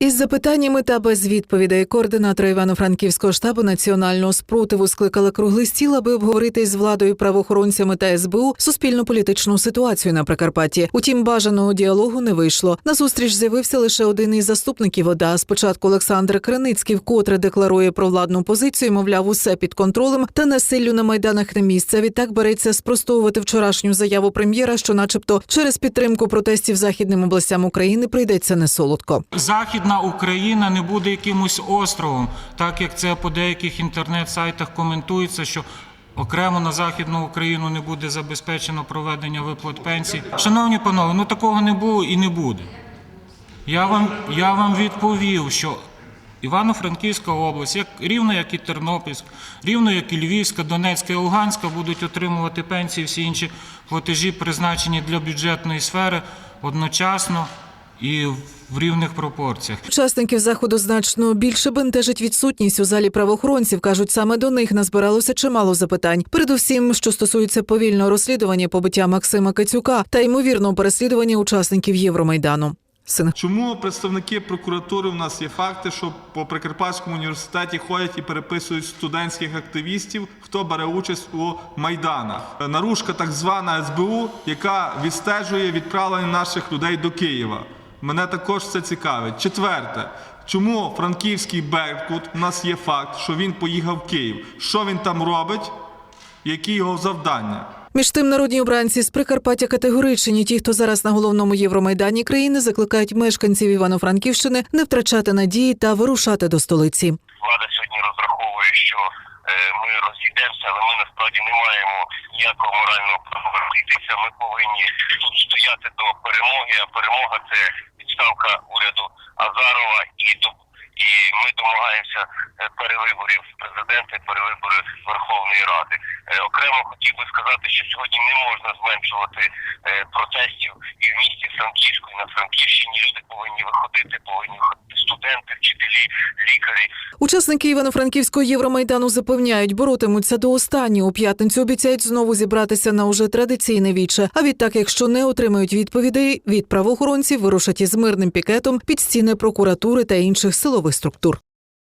Із запитаннями та без відповідей координатора Івано-Франківського штабу національного спротиву скликали круглий стіл, аби обговорити з владою, правоохоронцями та СБУ суспільну політичну ситуацію на Прикарпатті. Утім, бажаного діалогу не вийшло. На зустріч з'явився лише один із заступників ОДА. Спочатку Олександр Криницький вкотре декларує про владну позицію, мовляв, усе під контролем та насиллю на майданах не місце. Відтак береться спростовувати вчорашню заяву прем'єра, що, начебто, через підтримку протестів західним областям України прийдеться не солодко. Західна Україна не буде якимось островом, так як це по деяких інтернет-сайтах коментується, що окремо на Західну Україну не буде забезпечено проведення виплат пенсій. Шановні панове, ну такого не було і не буде. Я вам, я вам відповів, що Івано-Франківська область, як, рівно як і Тернопільська, рівно як і Львівська, Донецька і Луганська, будуть отримувати пенсії, всі інші платежі, призначені для бюджетної сфери одночасно і в рівних пропорціях. Учасників заходу значно більше бентежить відсутність у залі правоохоронців. кажуть, саме до них назбиралося чимало запитань. Передусім, що стосується повільного розслідування побиття Максима Кацюка та ймовірного переслідування учасників Євромайдану. Син Чому представники прокуратури в нас є факти, що по Прикарпатському університеті ходять і переписують студентських активістів, хто бере участь у майданах? Наружка так звана СБУ, яка відстежує відправлення наших людей до Києва. Мене також це цікавить. Четверте, чому франківський Беркут у нас є факт, що він поїхав в Київ? Що він там робить? Які його завдання? Між тим, народні обранці з Прикарпаття категоричні. Ті, хто зараз на головному Євромайдані країни, закликають мешканців Івано-Франківщини не втрачати надії та вирушати до столиці. влада сьогодні розраховує, що е, ми розійдемося, але ми насправді не маємо ніякого морального права розійтися. Ми повинні тут стояти до перемоги. А перемога це відставка уряду Азарова і до і ми домагаємося е, перевиборів президента, і перевиборів Верховної Ради. Е, Окремо хотів би сказати, що сьогодні не можна зменшувати е, протестів і в місті Франківську, і на Франківщині. Люди Учасники Івано-Франківського Євромайдану запевняють, боротимуться до останнього. У п'ятницю обіцяють знову зібратися на уже традиційне віче. А відтак, якщо не отримають відповідей від правоохоронців, вирушать із мирним пікетом під стіни прокуратури та інших силових структур.